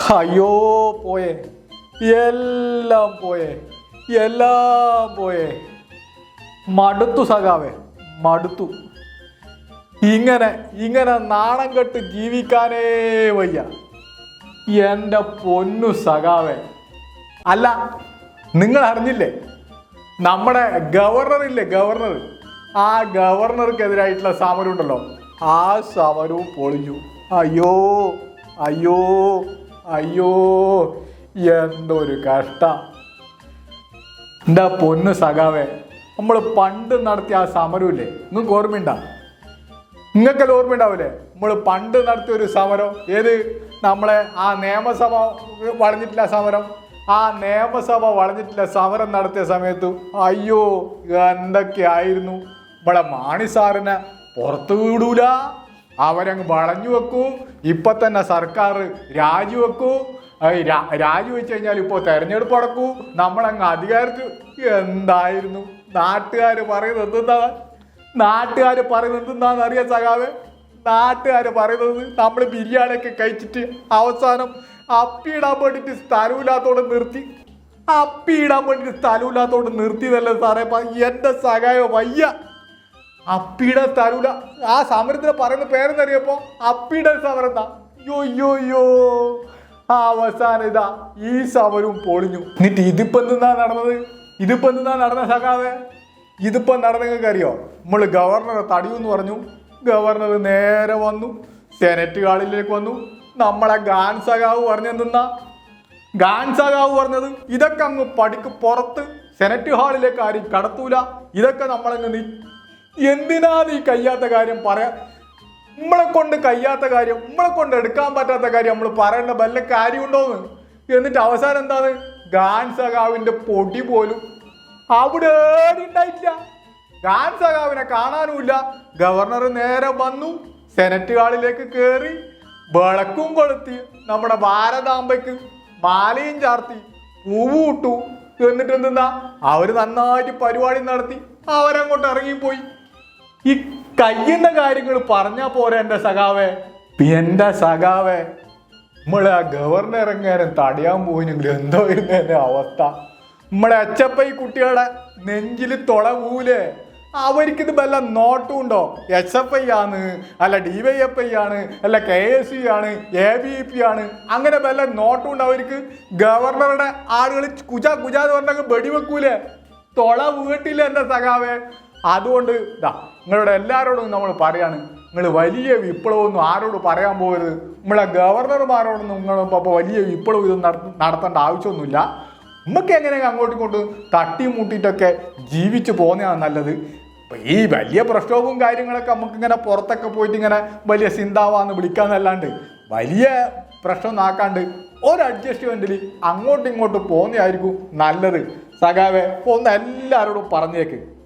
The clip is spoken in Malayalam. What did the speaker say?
അയ്യോ പോയേ. എല്ലാം പോയേ. എല്ലാം പോയേ. മടുത്തു സഖാവേ മടുത്തു. ഇങ്ങനെ ഇങ്ങനെ നാണം കെട്ട് ജീവിക്കാനേ വയ്യ. എന്റെ പൊന്നു സഖാവേ. അല്ല നിങ്ങൾ അറിഞ്ഞില്ലേ നമ്മുടെ ഗവർണർ ഇല്ലേ ഗവർണർ? ആ ഗവർണർക്കെതിരായിട്ടുള്ള സമരം ഉണ്ടല്ലോ ആ സമരവും പൊളിഞ്ഞു. അയ്യോ അയ്യോ. അയ്യോ എന്തൊരു കഷ്ടം. എന്താ പൊന്ന് സഖാവേ? നമ്മൾ പണ്ട് നടത്തിയ ആ സമരമില്ലേ? നിങ്ങൾക്ക് ഓർമ്മയുണ്ടാ? നിങ്ങൾക്കെല്ലാം ഓർമ്മയുണ്ടാവില്ലേ നമ്മൾ പണ്ട് നടത്തിയ ഒരു സമരം. ഏത്? നമ്മളെ ആ നിയമസഭ വളഞ്ഞിട്ടില്ല സമരം. ആ നിയമസഭ വളഞ്ഞിട്ടില്ല സമരം നടത്തിയ സമയത്ത് അയ്യോ എന്തൊക്കെയായിരുന്നു? ഇവിടെ മാണി സാറിനെ പുറത്തു വിടൂല. അവരങ്ങ് വളഞ്ഞു വെക്കൂ. ഇപ്പൊ തന്നെ സർക്കാർ രാജിവെക്കൂ രാജിവെച്ച് കഴിഞ്ഞാൽ ഇപ്പോൾ തെരഞ്ഞെടുപ്പ് അടക്കൂ നമ്മളങ്ങ് അധികാരത്തിൽ എന്തായിരുന്നു? നാട്ടുകാർ പറയുന്നത് എന്താ? നാട്ടുകാർ പറയുന്നത് എന്താണെന്ന് അറിയാം സഖാവേ. നാട്ടുകാർ പറയുന്നത് നമ്മൾ ബിരിയാണിയൊക്കെ കഴിച്ചിട്ട് അവസാനം അപ്പിയിടാൻ വേണ്ടിയിട്ട് സ്ഥലമില്ലാത്തോടെ നിർത്തി. അപ്പിയിടാൻ വേണ്ടിയിട്ട് സ്ഥലമില്ലാത്തോടെ നിർത്തിയതല്ലേ സാറേ. എന്റെ സഹായോ വയ്യ. അപ്പിയുടെ തരൂല ആ സമരത്തിന് പറയുന്ന പേരെന്നറിയപ്പോ അപ്പിയുടെ സമരം യോയ്യോയ്യോ അവസാനം ഇതാ ഈ സമരവും പൊളിഞ്ഞു. എന്നിട്ട് ഇതിപ്പോ എന്താ നടന്നത്? ഇതിപ്പോ എന്താ നടന്ന സഖാവേ? ഇതിപ്പോ നടന്നെങ്കിൽ അറിയോ നമ്മൾ ഗവർണർ തടിയെന്ന് പറഞ്ഞു. ഗവർണർ നേരെ വന്നു. സെനറ്റ് ഹാളിലേക്ക് വന്നു. നമ്മളെ ഗാൻ സഖാവ് പറഞ്ഞെന്തെന്നാ ഗാൻ സഖാവ് പറഞ്ഞത് ഇതൊക്കെ അങ്ങ് പടിക്ക് പുറത്ത് സെനറ്റ് ഹാളിലേക്ക് ആരും കടത്തൂല. ഇതൊക്കെ നമ്മളങ്ങ് എന്തിനാ നീ കഴിയാത്ത കാര്യം പറയാ? നമ്മളെ കൊണ്ട് കഴിയാത്ത കാര്യം നമ്മളെ കൊണ്ട് എടുക്കാൻ പറ്റാത്ത കാര്യം നമ്മൾ പറയേണ്ട വല്ല കാര്യമുണ്ടോന്ന്? എന്നിട്ട് അവസാനം എന്താണ്? ഗാൻ സഖാവിന്റെ പൊടി പോലും അവിടെ ഉണ്ടായിട്ടില്ല ഗാൻ സഖാവിനെ കാണാനുമില്ല. ഗവർണർ നേരെ വന്നു സെനറ്റ് ഹാളിലേക്ക് കയറി വിളക്കും കൊളുത്തി നമ്മുടെ ഭാരതാംബയ്ക്ക് മാലയും ചാർത്തി പൂവൂട്ടു എന്നിട്ട് എന്തെന്നാ? അവർ നന്നായിട്ട് പരിപാടി നടത്തി അവരങ്ങോട്ട് ഇറങ്ങിപ്പോയി. ഈ കയ്യുന്ന കാര്യങ്ങൾ പറഞ്ഞാ പോരെ എന്റെ സഖാവേ? എന്റെ സഖാവേ നമ്മളെ ആ ഗവർണർ എങ്ങനെ തടയാൻ പോയിനെങ്കിൽ എന്തോ ഇരുന്നതിന്റെ അവസ്ഥ. നമ്മളെ അച്ചപ്പ ഈ കുട്ടികളുടെ നെഞ്ചിൽ തുള പൂലേ അവർക്കിത് വല്ല നോട്ടും ഉണ്ടോ എസ് എഫ് ഐ ആണ് അല്ല ഡി വൈ എഫ് ഐ ആണ് അല്ല കെ എസ് യു ആണ് എ ബി പി ആണ് അങ്ങനെ വല്ല നോട്ടും ഉണ്ടോ അവർക്ക്? ഗവർണറുടെ ആളുകൾ കുജ കുജാന്ന് പറഞ്ഞാൽ വെടിവെക്കൂലേ? തൊള വീട്ടില്ല എന്റെ സഖാവേ. അതുകൊണ്ട് ഇതാ നിങ്ങളുടെ എല്ലാവരോടും നമ്മൾ പറയാണ് നിങ്ങൾ വലിയ വിപ്ലവമൊന്നും ആരോട് പറയാൻ പോകരുത്. നമ്മളെ ഗവർണർമാരോടൊന്നും നിങ്ങൾ അപ്പോൾ വലിയ വിപ്ലവം ഇത് നടത്ത- നടത്തേണ്ട ആവശ്യമൊന്നുമില്ല. നമുക്ക് എങ്ങനെ അങ്ങോട്ടും ഇങ്ങോട്ടും തട്ടി മുട്ടിയിട്ടൊക്കെ ജീവിച്ചു പോകുന്നതാണ് നല്ലത്. ഈ വലിയ പ്രക്ഷോഭവും കാര്യങ്ങളൊക്കെ നമുക്ക് ഇങ്ങനെ പുറത്തൊക്കെ പോയിട്ട് ഇങ്ങനെ വലിയ സിന്താവാന്ന് വിളിക്കാന്നല്ലാണ്ട് വലിയ പ്രശ്നം ആക്കാണ്ട് ഒരു അഡ്ജസ്റ്റ്മെന്റിൽ അങ്ങോട്ടും ഇങ്ങോട്ടും പോകുന്നതായിരിക്കും നല്ലത്. സഖാവെ ഒന്ന് എല്ലാവരോടും പറഞ്ഞേക്ക്.